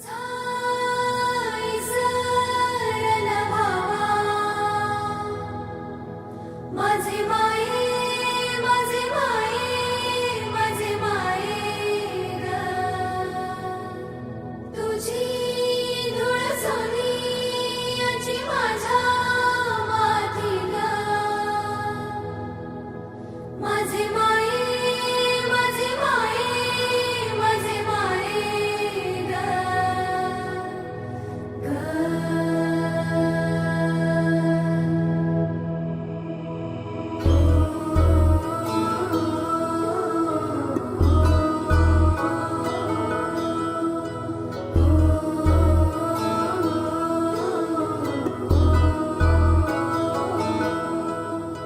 time.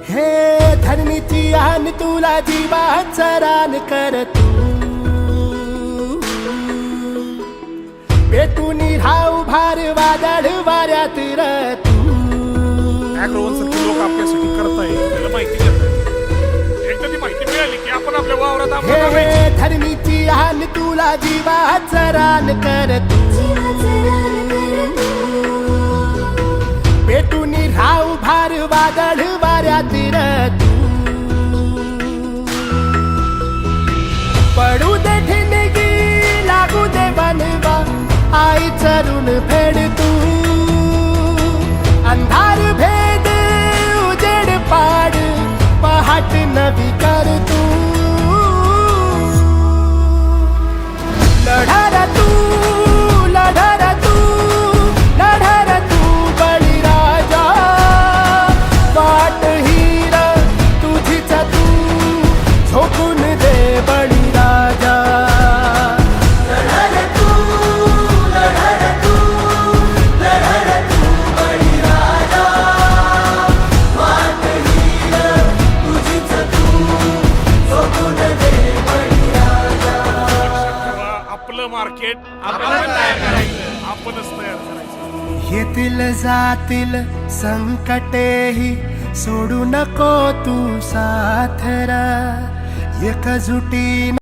हे धरणीची आन तुला जीवाचा रान कर तू राहू भार वादळ वाऱ्यात र तू अॅग्रोवनसारखी लोक आपल्यासाठी करताय त्याला माहिती देत एकदा ती माहिती मिळाली की आपण आपल्या वावरात आम्हाला लावायची. हे धरणीची आन तुला जीवाचा रान कर तू दे बळीराजा आपलं मार्केट आपण तयार करायचं. आपणच तयार करायचं. येतील जातील संकटेही सोडू नको तू साथरा. एकजुटी